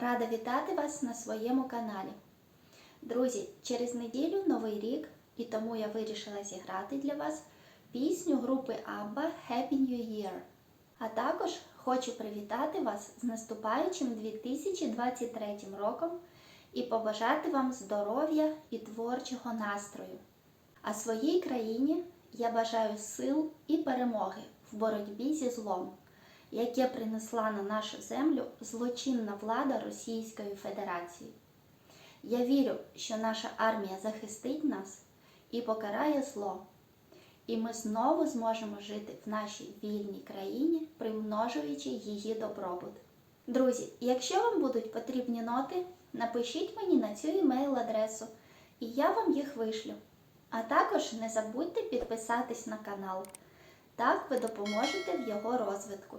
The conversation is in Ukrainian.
Рада вітати вас на своєму каналі. Друзі, через неділю новий рік, і тому я вирішила зіграти для вас пісню групи ABBA Happy New Year. А також хочу привітати вас з наступаючим 2023 роком і побажати вам здоров'я і творчого настрою. А своїй країні я бажаю сил і перемоги в боротьбі зі злом, яке принесла на нашу землю злочинна влада Російської Федерації. Я вірю, що наша армія захистить нас і покарає зло, і ми знову зможемо жити в нашій вільній країні, примножуючи її добробут. Друзі, якщо вам будуть потрібні ноти, напишіть мені на цю емейл-адресу, і я вам їх вишлю. А також не забудьте підписатись на канал. Так ви допоможете в його розвитку.